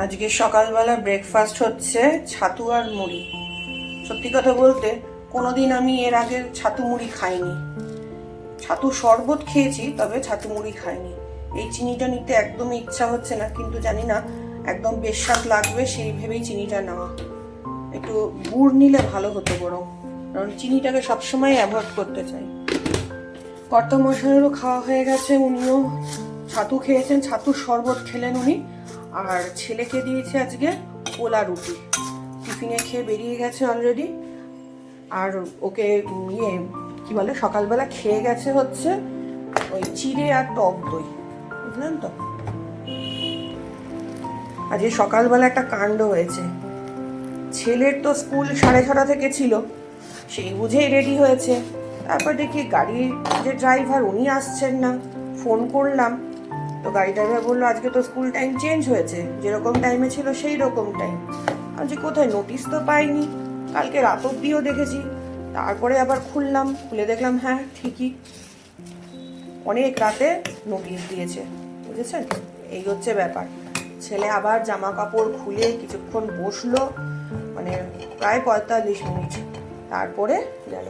আজকে সকালবেলা ব্রেকফাস্ট হচ্ছে ছাতু আর মুড়ি। সত্যি কথা বলতে, কোনোদিন আমি এর আগে ছাতু মুড়ি খাইনি। ছাতু শরবত খেয়েছি, তবে ছাতু মুড়ি খাইনি। এই চিনিটা নিতে একদমই ইচ্ছা হচ্ছে না, কিন্তু জানি না, একদম বেশ স্বাদ লাগবে সেই ভেবেই চিনিটা নেওয়া। একটু গুড় নিলে ভালো হতো বরং, কারণ চিনিটাকে সবসময় অ্যাভয়েড করতে চাই। কর্তা মশাইয়েরও খাওয়া হয়ে গেছে, উনিও ছাতু খেয়েছেন ছাতুর শরবত খেলেন উনি। আর ছেলেকে দিয়েছে আজকে পোলা রুটি। টিফিনে খেয়ে বেরিয়ে গেছে অলরেডি আর ওকে ইয়ে কি বলে, সকালবেলা খেয়ে গেছে হচ্ছে ওই চিড়ে আর টক দই। বুঝলেন তো? আজকে সকালবেলা একটা কাণ্ড হয়েছে। ছেলের তো স্কুল সাড়ে ছটা থেকে ছিল, সেই বুঝেই রেডি হয়েছে। তারপর দেখি গাড়ির যে ড্রাইভার উনি আসছেন না ফোন করলাম। তো গাড়ি ড্রাইভার বলল, আজকে তো স্কুল টাইম চেঞ্জ হয়েছে। যেরকম টাইমে ছিল সেই রকম টাইম আজকে কোথায়? নোটিশ তো পাইনি। কালকে রাত অব্দিও দেখেছি। তারপরে আবার খুললাম, খুলে দেখলাম হ্যাঁ ঠিকই। অনেক রাতে নোটিশ দিয়েছে। বুঝেছেন? এই হচ্ছে ব্যাপার। ছেলে আবার জামা কাপড় খুলে কিছুক্ষণ বসল মানে প্রায় পঁয়তাল্লিশ মিনিট। তারপরে গেল।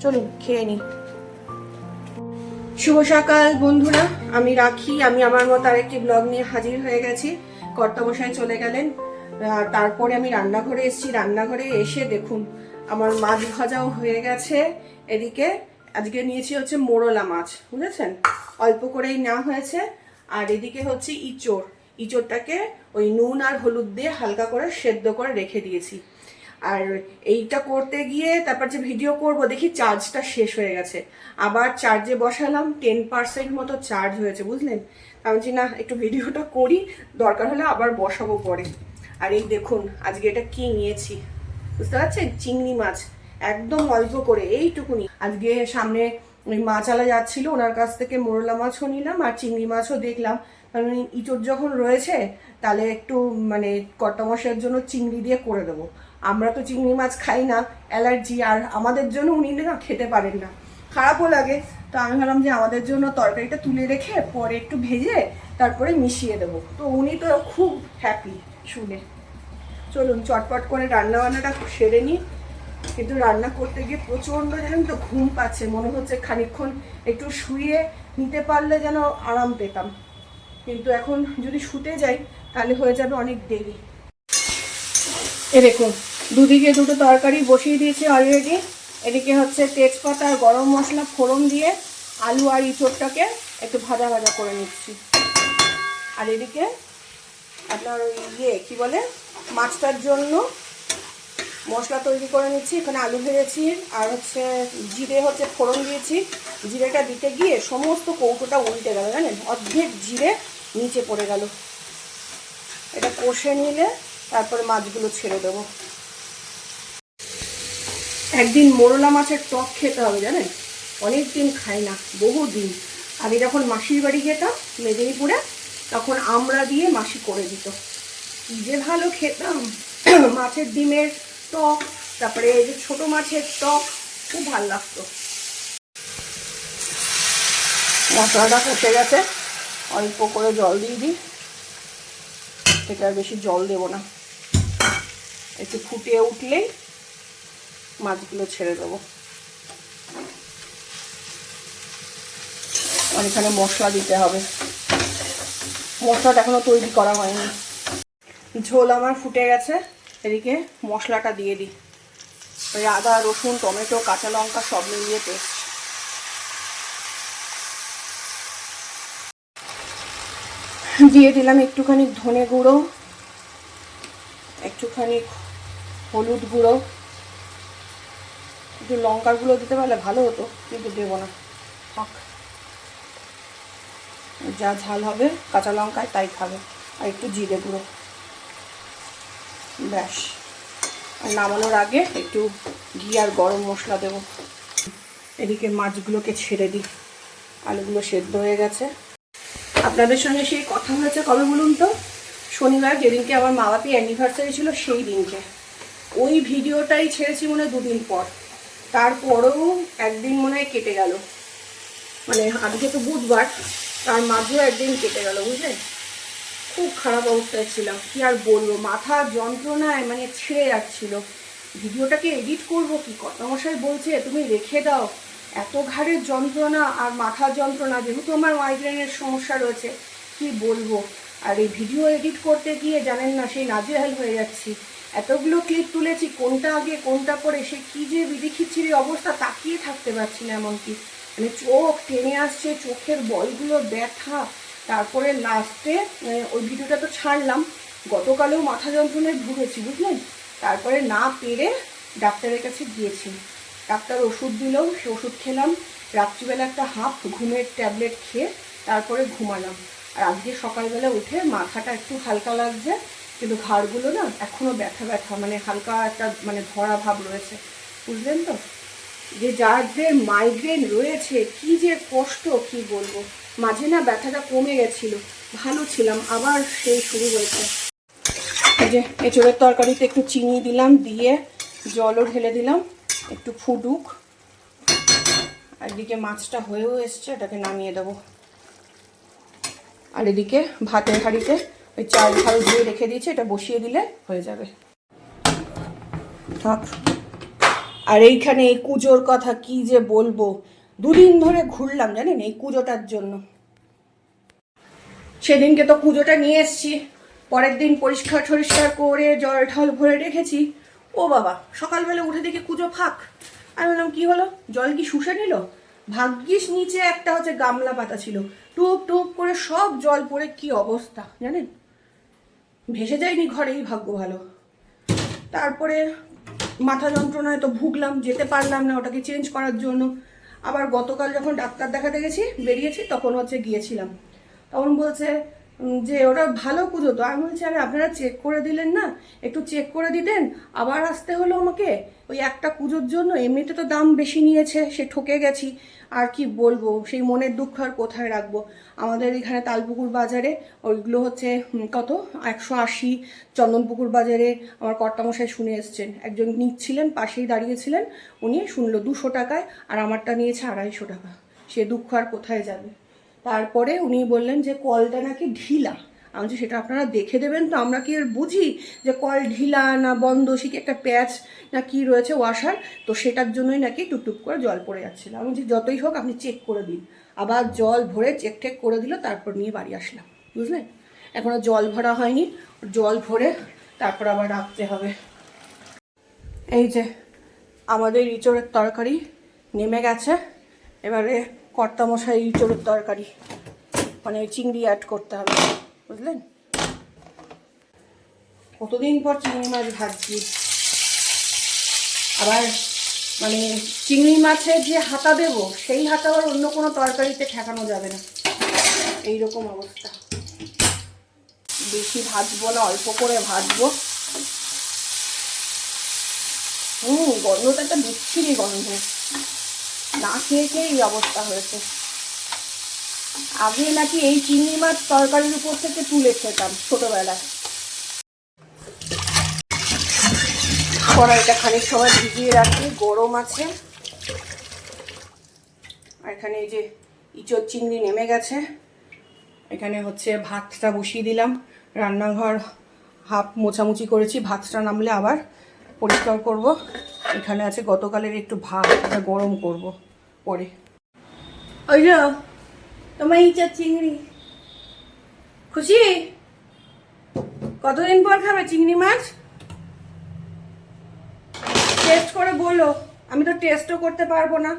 চলুন, খেয়ে নিই শুভ সকাল, বন্ধুরা। আমি রাখি। আমি আমার মতো আরেকটি ব্লগ নিয়ে হাজির হয়ে গেছি। কর্তামশাই চলে গেলেন। তারপরে আমি রান্নাঘরে এসেছি। রান্নাঘরে এসে দেখুন, আমার মাছ ভাজাও হয়ে গেছে। এদিকে আজকে নিয়েছি হচ্ছে মোরলা মাছ, বুঝেছেন? অল্প করেই নেওয়া হয়েছে। আর এদিকে হচ্ছে ইচোর ইচোরটাকে ওই নুন আর হলুদ দিয়ে হালকা করে সেদ্ধ করে রেখে দিয়েছি। আর এইটা করতে গিয়ে তারপর যে ভিডিও করব, দেখি চার্জটা শেষ হয়ে গেছে। আবার চার্জে বসালাম টেন পার্সেন্ট মতো চার্জ হয়েছে, বুঝলেন? আমি বলছি না, একটু ভিডিওটা করি, দরকার হলে আবার বসাবো পরে। আর এই দেখুন, আজকে এটা কি নিয়েছি? বুঝতে পারছেন? চিংড়ি মাছ, একদম অল্প করে, এইটুকুনি। আজকে সামনে ওই মাছালা যাচ্ছিল, ওনার কাছ থেকে মোরলা মাছও নিলাম আর চিংড়ি মাছও দেখলাম। কারণ ইঁচড় যখন রয়েছে, তাহলে একটু মানে কট্টামশের জন্য চিংড়ি দিয়ে করে দেবো। আমরা তো চিংড়ি মাছ খাই না, অ্যালার্জি, আর আমাদের জন্য উনি না খেতে পারেন না। খারাপও লাগে। তো আমি ভাবলাম যে আমাদের জন্য তরকারিটা তুলে রেখে পরে একটু ভেজে তারপরে মিশিয়ে দেবো। তো উনি তো খুব হ্যাপি শুনে। চলুন, চটপট করে রান্না বান্নাটা সেরে নিই। কিন্তু রান্না করতে গিয়ে প্রচণ্ড জানেন তো ঘুম পাচ্ছে। মনে হচ্ছে খানিকক্ষণ একটু শুয়ে নিতে পারলে যেন আরাম পেতাম। কিন্তু এখন যদি শুতে যাই, তাহলে হয়ে যাবে অনেক দেরি। এ দেখুন দুদিকে দুটো তরকারি বসিয়ে দিয়েছি অলরেডি এদিকে হচ্ছে তেজপাতা আর গরম মশলা, ফোড়ন দিয়ে আলু আর ইঁচড়টাকে একটু ভাজা ভাজা করে নিচ্ছি। আর এদিকে আপনার ওই ইয়ে কী বলে, মাছটার জন্য মশলা তৈরি করে নিচ্ছি। এখানে আলু ভেজেছি আর হচ্ছে জিরে হচ্ছে ফোড়ন দিয়েছি। জিরেটা দিতে গিয়ে সমস্ত কৌটোটা উল্টে গেল জানেন, অর্ধেক জিরে নিচে পড়ে গেল। এটা কষে নিলে তারপরে মাছগুলো ছেড়ে দেবো। একদিন মোরলা মাছের টক খেতে হবে জানেন? অনেক দিন খাই না বহু দিন আগে যখন মাসির বাড়ি যেতাম, মেদিনীপুরে, তখন আমরা দিয়ে মাসি করে দিত। যে ভালো খেতাম। মাছের ডিমের টক, তারপরে এই যে ছোটো মাছের টক, খুব ভালো লাগতো। মশলাটা কষে গেছে। অল্প করে জল দিয়ে দিই। আর বেশি জল দেবো না। একটু ফুটিয়ে উঠলেই মাছগুলো ছেড়ে দেবো। আর এখানে মশলা দিতে হবে। মশলাটা এখনও তৈরি করা হয়নি। ঝোল আমার ফুটে গেছে। এদিকে মশলাটা দিয়ে দিই। ওই আদা রসুন, টমেটো, কাঁচা লঙ্কা সব মিলিয়ে পেস্ট দিয়ে দিলাম একটুখানি ধনে গুঁড়ো, একটুখানি হলুদ গুঁড়ো। একটু লঙ্কার গুঁড়ো দিতে পারলে ভালো হতো, কিন্তু দেবো না। থাক। যা ঝাল হবে, কাঁচা লঙ্কায় তাই খাবে, আর একটু জিরে গুঁড়ো। ব্যাস। আর নামানোর আগে একটু ঘি আর গরম মশলা দেবো। এদিকে মাছগুলোকে ছেড়ে দিই। আলুগুলো সেদ্ধ হয়ে গেছে। আপনাদের সঙ্গে সেই কথা হয়েছে কবে বলুন তো? শনিবার যেদিনকে আমার মা বাপি অ্যানিভার্সারি ছিল, সেই দিনকে। ওই ভিডিওটাই ছেড়েছি মনে দুদিন পর। তারপরেও একদিন মনে হয় কেটে গেল। মানে আজকে তো বুধবার, তার মাঝেও একদিন কেটে গেল বুঝলেন খুব খারাপ অবস্থায় ছিলাম, কি আর বলব? মাথা যন্ত্রণায় মানে ছিঁড়ে যাচ্ছিল। ভিডিওটাকে এডিট করব কি? কর্তামশাই বলছে, তুমি রেখে দাও। এত ঘাড়ের যন্ত্রণা আর মাথা যন্ত্রণা, যেহেতু আমার মাইগ্রেনের সমস্যা রয়েছে, কি বলব? আর এই ভিডিও এডিট করতে গিয়ে জানেন না, সেই নাজেহাল হয়ে যাচ্ছি। এতগুলো ক্লিপ তুলেছি, কোনটা আগে, কোনটা পরে, সে কী যে বিদিখিচ্ছিরি অবস্থা তাকিয়ে থাকতে পারছি না এমনকি। মানে চোখ টেনে আসছে, চোখের বলগুলো ব্যথা। তারপরে লাস্টে ওই ভিডিওটা তো ছাড়লাম। গতকালেও মাথা যন্ত্রণায় ভুগেছি, বুঝলেন? তারপরে না পেরে ডাক্তারের কাছে গিয়েছি। ডাক্তার ওষুধ দিল, সে ওষুধ খেলাম। রাত্রিবেলা একটা হাফ ঘুমের ট্যাবলেট খেয়ে তারপরে ঘুমালাম। আর আজকে সকালবেলা উঠে মাথাটা একটু হালকা লাগছে। কিন্তু ঘাড়গুলো না এখনও ব্যথা ব্যথা মানে হালকা একটা মানে ধরা ভাব রয়েছে। বুঝলেন তো? যে যাদের মাইগ্রেন রয়েছে, কি যে কষ্ট, কি বলব? মাঝে না ব্যথাটা কমে গেছিল। ভালো ছিলাম, আবার সেই শুরু হয়েছে। যে এঁচড়ের তরকারিতে একটু চিনি দিলাম, দিয়ে জলও ঢেলে দিলাম, একটু ফুটুক। আর এদিকে মাছটা হয়েও এসছে, এটাকে নামিয়ে দেবো। আর এদিকে ভাতের হাঁড়িতে ওই চাল ঝাল দিয়ে রেখে দিয়েছি, এটা বসিয়ে দিলে হয়ে যাবে। থাক। আর এইখানে এই কুজোর কথা কি যে বলব? দুদিন ধরে ঘুরলাম, জানেন এই কুজোটার জন্য। সেদিনকে তো কুজোটা নিয়ে এসছি। পরের দিন পরিষ্কার টরিষ্কার করে জল ঢল ভরে রেখেছি। ও বাবা, সকালবেলা উঠে দেখি কুজো ফাঁক। আমি বললাম, কি হলো? জল কি শুষে নিল? ভাগ্যিস নিচে একটা হচ্ছে গামলা পাতা ছিল। টুপ টুপ করে সব জল পড়ে, কি অবস্থা, জানেন? ভেসে যায়নি ঘরেই ভাগ্য ভালো। তারপরে মাথা যন্ত্রণায় তো ভুগলাম, যেতে পারলাম না ওটাকে চেঞ্জ করার জন্য। আবার গতকাল যখন ডাক্তার দেখাতে গেছি, বেরিয়েছি, তখন হচ্ছে গিয়েছিলাম। তখন বলছে যে ওটা ভালো পুজো তো। আমি বলছি, আরে, আপনারা চেক করে দিলেন না? একটু চেক করে দিতেন। আবার আসতে হলো আমাকে। ওই একটা পুজোর জন্য এমনিতে তো দাম বেশি নিয়েছে, সে ঠকে গেছি। আর কি বলব, সেই মনের দুঃখ আর কোথায় রাখব? আমাদের এখানে তালপুকুর বাজারে ওইগুলো হচ্ছে কত? একশো আশি। চন্দনপুকুর বাজারে আমার কর্তামশাই শুনে এসছেন। একজন নিচ্ছিলেন, পাশেই দাঁড়িয়েছিলেন। উনি শুনলো দুশো টাকায়, আর আমারটা নিয়েছে আড়াইশো টাকা। সে দুঃখ আর কোথায় যাবে? তারপরে উনি বললেন যে কলটা নাকি ঢিলা। আমি সেটা আপনারা দেখে দেবেন তো, আমরা কি বুঝি যে কল ঢিলা না বন্ধ? সে কি একটা প্যাচ না কি রয়েছে ওয়াশার? তো সেটার জন্যই নাকি টুকটুক করে জল পড়ে যাচ্ছিল। আমি বলছি, যতই হোক, আপনি চেক করে দিন। আবার জল ভরে চেক টেক করে দিল, তারপর নিয়ে বাড়ি আসলাম। বুঝলেন? এখনও জল ভরা হয়নি। জল ভরে তারপর আবার রাখতে হবে। এই যে, আমাদের ইঁচড়ের তরকারি নেমে গেছে। এবারে কর্তামশাই ইঁচড়ের তরকারি। মানে চিংড়ি অ্যাড করতে হবে, বুঝলেন? কতদিন পর চিংড়ি মাছ ভাজছি। আবার মানে চিংড়ি মাছের যে হাতা দেব, সেই হাতা আবার অন্য কোনো তরকারিতে ঠেকানো যাবে না। এই রকম অবস্থা। বেশি ভাজবো না, অল্প করে ভাজবো। হুম গন্ধটা একটা বিচ্ছিরি গন্ধ। না খেয়ে খেয়ে এই অবস্থা হয়েছে। আগে নাকি এই চিংড়ি মাছ তরকারির উপর থেকে তুলে খেতাম ছোটবেলায়। কড়াইটা খানিক সময় ভিজিয়ে রাখি, গরম আছে। এখানে এই যে ইঁচড় চিংড়ি নেমে গেছে। এখানে হচ্ছে ভাতটা বসিয়ে দিলাম। রান্নাঘর হাফ মোছামুছি করেছি, ভাতটা নামলে আবার পরিষ্কার করব। এখানে আছে গতকালের একটু ভাত, এটা গরম করব পরে। ওই যে তোমার ইঁচড় চিংড়ি। খুশি? কতদিন পর খাবে চিংড়ি মাছ? টেস্ট করে বলো। আমি তো টেস্টও করতে পারব না।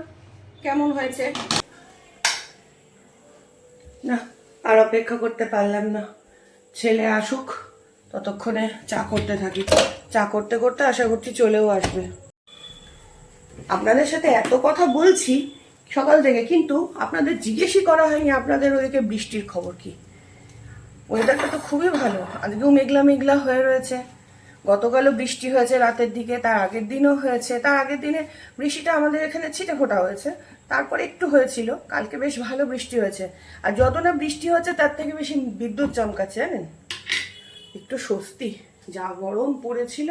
কেমন হয়েছে? না, আর অপেক্ষা করতে পারলাম না। ছেলে আসুক। ততক্ষণে চা করতে থাকি। চা করতে করতে আশা করছি চলেও আসবে। আপনাদের সাথে এত কথা বলছি সকাল থেকে, কিন্তু আপনাদের জিজ্ঞেসই করা হয়নি আপনাদের ওদিকে বৃষ্টির খবর কি। ওয়েদারটা তো খুবই ভালো। আজকেও মেঘলা মেঘলা হয়ে রয়েছে। গতকালও বৃষ্টি হয়েছে রাতের দিকে, তার আগের দিনও হয়েছে। তার আগের দিনে বৃষ্টিটা আমাদের এখানে ছিটে ফোটা হয়েছে। তারপরে একটু হয়েছিল, কালকে বেশ ভালো বৃষ্টি হয়েছে। আর যত না বৃষ্টি হচ্ছে, তার থেকে বেশি বিদ্যুৎ চমকাচ্ছে, জানেন? একটু স্বস্তি। যা গরম পড়েছিল।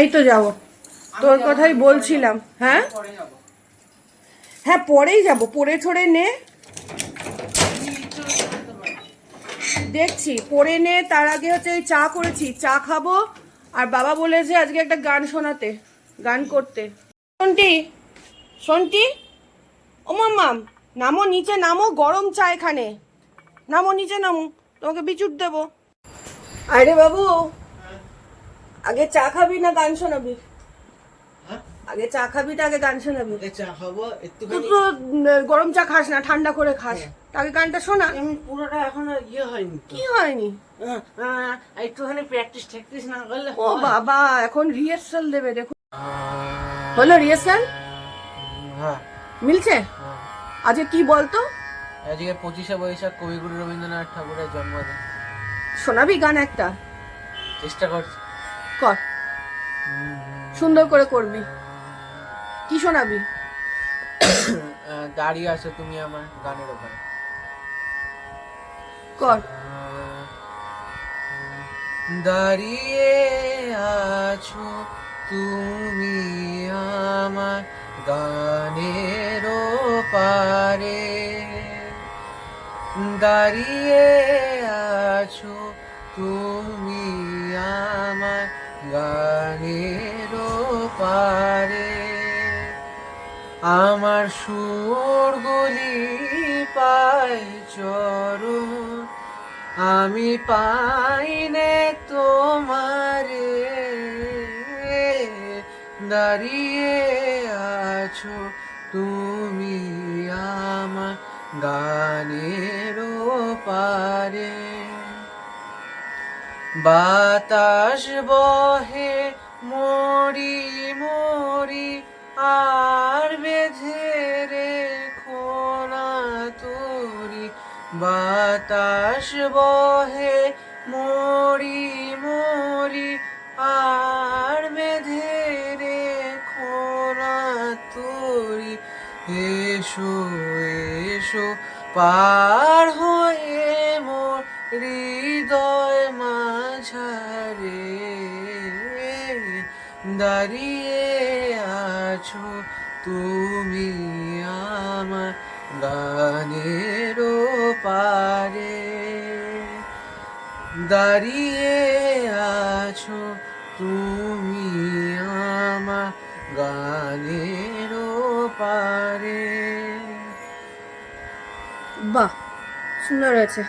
এই তো যাব। তোর কথাই বলছিলাম। হ্যাঁ? হ্যাঁ পরেই যাব। পরে ছড়ে নে। দেখছি। পরে নে তার আগে হচ্ছে এই চা করেছি। চা খাব। আর বাবা বলেছে আজকে একটা গান শোনাতে গান করতে। শোনটি? শোনটি? ও মাম্মাম নামো নিচে নামো গরম চা এখানে। নামো নিচে নামো। তোমাকে বিচুট দেবো। আরে বাবু আগে চা খাবি না গান শোনাবি? হ্যাঁ? আগে চা খাবি না আগে গান শোনাবি। চা খাব তো গরম চা খাস না ঠান্ডা করে খাস। আগে গানটা শোনা। আমি পুরোটা এখনও ইয়ে হয়নি কি হয়নি? একটুখানি প্র্যাকটিস ট্যাকটিস না করলে ও বাবা এখন রিহার্সাল দেবে দেখো হলো রিহার্সাল হ্যাঁ। মিলছে? হ্যাঁ। আজকে কি বলতো? আজকে পঁচিশে বৈশাখ কবিগুরু রবীন্দ্রনাথ ঠাকুরের জন্মদিন। শোনাবি গান একটা? চেষ্টা করছি। কর। সুন্দর করে করবি। কি শোনাবি? দাঁড়িয়ে আছো তুমি আমার গানের ওপরে। কর। দাঁড়িয়ে আছো তুমি আমার গানের পারে দাঁড়িয়ে আছো তুমি আমার গানের পারে আমার সুরগুলি পাই চরণ, আমি পাইনে তোমারে। দাঁড়িয়ে আছো তুমি আমার গানের পারে বাতাস বহে মরি মরি আর বেঁধে রে খোনা তোরি। বাতাস বহে মরি এসো এসো, পার হয়ে মোর হৃদয় মাঝারে। দাঁড়িয়ে আছো তুমি আমার গানের পারে দাঁড়িয়ে আছো তুমি পারে। বাহ সুন্দর হয়েছে।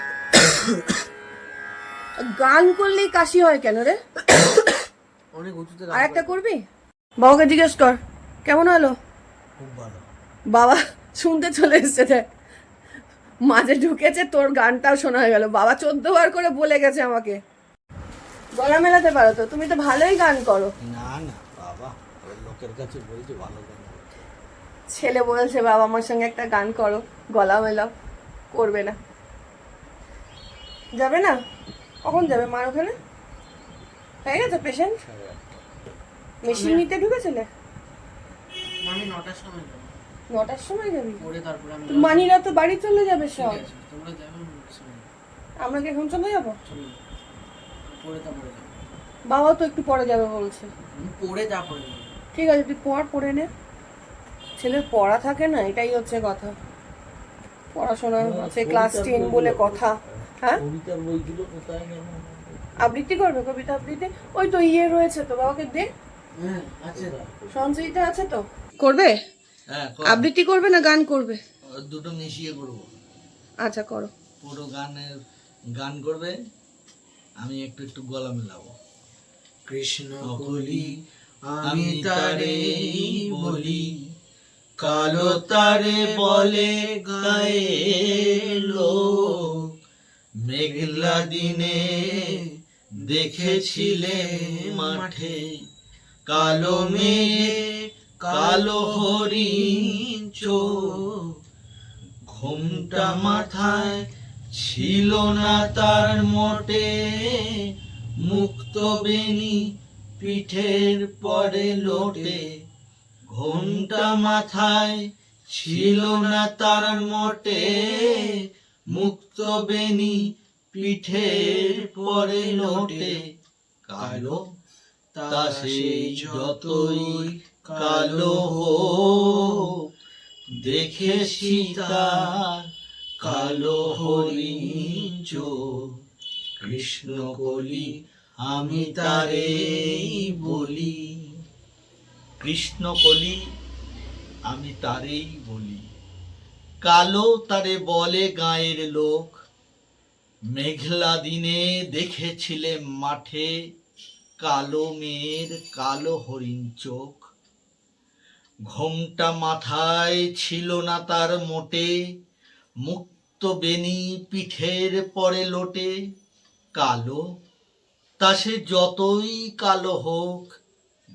গান করলেই কাশি হয় কেন রে? অনেক উঁচুতে আর একটা করবি? বাবাকে জিজ্ঞেস কর কেমন হলো? খুব ভালো। বাবা শুনতে চলে এসছে দেখ। মাঝে ঢুকেছে তোর গানটাও শোনা হয়ে গেল। বাবা চোদ্দ বার করে বলে গেছে আমাকে। গলা মেলাতে পারো তো তুমি তো ভালোই গান করো। না না বাবা লোকের কাছে বলছি ভালো। ছেলে বলছে বাবা আমার সঙ্গে একটা গান করো গলা মেলাও। করবে না। যাবে না? কখন যাবে? মার ওখানে? হয়ে গেছে পেশেন্ট মেশিন নিতে ঢুকেছিলে? আমি নটার সময় যাব। নটার সময় পরে মানিরা তো বাড়ি চলে যাবে সব। আমরা কি এখন চলে যাব? পরে বাবা তো একটু পরে যাবে বলছে। পরে তারপরে যাব। ঠিক আছে তুই পড় পড়ে নে। ছেলের পড়া থাকে না এটাই হচ্ছে কথা। পড়াশোনা আছে ক্লাস টেন বলে কথা হ্যাঁ? আবৃত্তি করবে কবিতা আবৃত্তি? ওই তো ইয়ে রয়েছে তো বাবাকে দে। হ্যাঁ সঞ্চয়িতা আছে তো? করবে? হ্যাঁ আবৃত্তি করবে না গান করবে? দুটো মিশিয়ে করব। আচ্ছা করো। পুরো গানের গান করবে আমি একটু একটু গলা মেলাবো। কৃষ্ণ কলি আমি তারে বলি। কালো তারে বলে গায়ে লোক। মেঘলা দিনে দেখেছিলে মাঠে। কালো মেঘে কালো হরিণ ঘুমটা মাথায় ছিল না তার মোটে। মুক্ত বেনি পিঠের পরে লোটে। ঘোমটা মাথায় ছিল না তার মোটে। মুক্ত বেনি পিঠের পরে লোটে। কালো তা সেই যতই কালো দেখেছি তার কালো হরিণ কৃষ্ণ কলি আমি তারেই বলি। কৃষ্ণ কলি, আমি তারেই বলি। কালো তারে বলে গায়ের লোক, মেঘলা দিনে দেখেছিলে মাঠে কালো মেয়ের কালো হরিণ চোখ। ঘোমটা মাথায় ছিল না তার মোটে, মুক্ত বেনি পিঠের পরে লোটে। কালো, তা সে যতই কালো হোক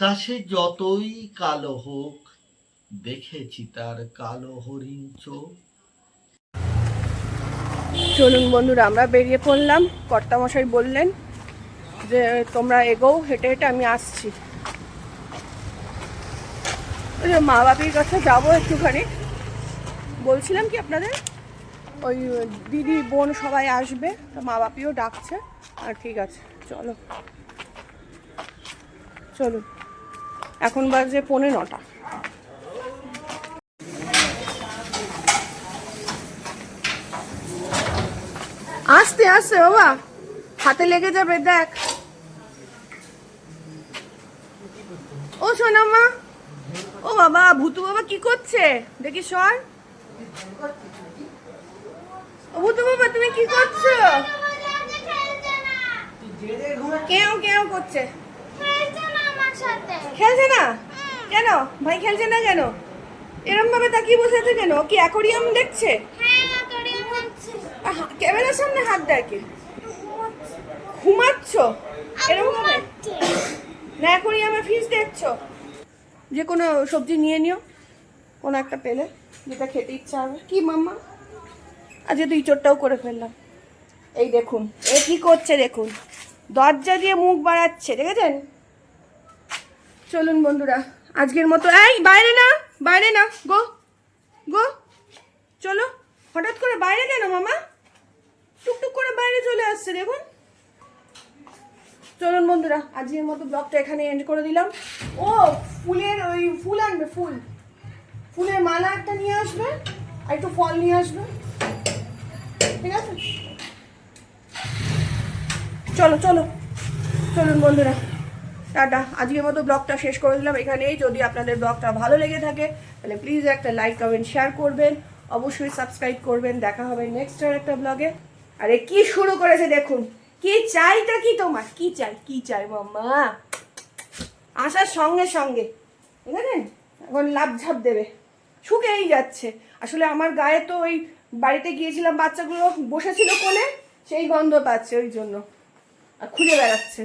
তা সে যতই কালো হোক, দেখেছি তার কালো হরিণ চোখ। চলুন বন্ধুরা, আমরা বেরিয়ে পড়লাম। কর্তামশাই বললেন যে, তোমরা এগোও, হেঁটে হেঁটে, আমি আসছি। মা বাপির কাছে যাব একটুখানি। বলছিলাম কি আপনাদের, ওই দিদি, বোন সবাই আসবে, তো মা বাপিও ডাকছে। আর ঠিক আছে, চলো। চলুন। এখন বাজে পৌনে নটা। আস্তে আস্তে বাবা, হাতে লেগে যাবে, দেখ। ও সোনামা ও বাবা, ভুতু বাবা কি করছে? দেখি সর। ভুতু বাবা, তুমি কি করছ? কেউ কেউ করছে। খেলছে না? কেন? ভাই খেলছে না কেন? এরম ভাবে তাকিয়ে বসে আছে কেন? কি অ্যাকোরিয়াম দেখছে? আহা, ক্যামেরার সামনে হাত দেয় কি? ঘুমাচ্ছ। এরকম ভাবে না অ্যাকোরিয়ামে ফিস দেখছ? যে কোনো সবজি নিয়ে নিও। কোনো একটা পেলে যেটা খেতে ইচ্ছা হবে। কি মাম্মা? আজকে তো ইঁচড়টাও করে ফেললাম। এই দেখুন এ কি করছে দেখুন। দরজা দিয়ে মুখ বাড়াচ্ছে দেখেছেন? চলুন বন্ধুরা, আজকের মতো। এই, বাইরে না বাইরে না, গো গো, চলো, হঠাৎ করে বাইরে কেন মামা? টুকটুক করে বাইরে চলে আসছে, দেখুন। চলুন বন্ধুরা, আজকের মতো ব্লগটা এখানে এন্ড করে দিলাম। ও, ফুলের ওই ফুল আনবে, ফুল। ফুলের মালা একটা নিয়ে আসবে, আর একটু ফল নিয়ে আসবে। ঠিক আছে? চলো চলো, চলুন বন্ধুরা। টাটা। আজকের মতো ব্লগটা শেষ করে দিলাম এখানেই। যদি আপনাদের ব্লগটা ভালো লেগে থাকে, তাহলে প্লিজ একটা লাইক কমেন্ট শেয়ার করবেন। অবশ্যই সাবস্ক্রাইব করবেন। দেখা হবে নেক্সট আর একটা ব্লগে আরে কি শুরু করেছে দেখুন। কি চাইটা কি তোমার? কি চাই? কি চাই মাম্মা? আসার সঙ্গে সঙ্গে। বুঝলেন এখন লাভ ঝাপ দেবে। শুকেই যাচ্ছে। আসলে আমার গায়ে তো ওই বাড়িতে গিয়েছিলাম বাচ্চাগুলো বসেছিল কোলে, সেই গন্ধ পাচ্ছে ওই জন্য। আর খুঁজে বেড়াচ্ছে।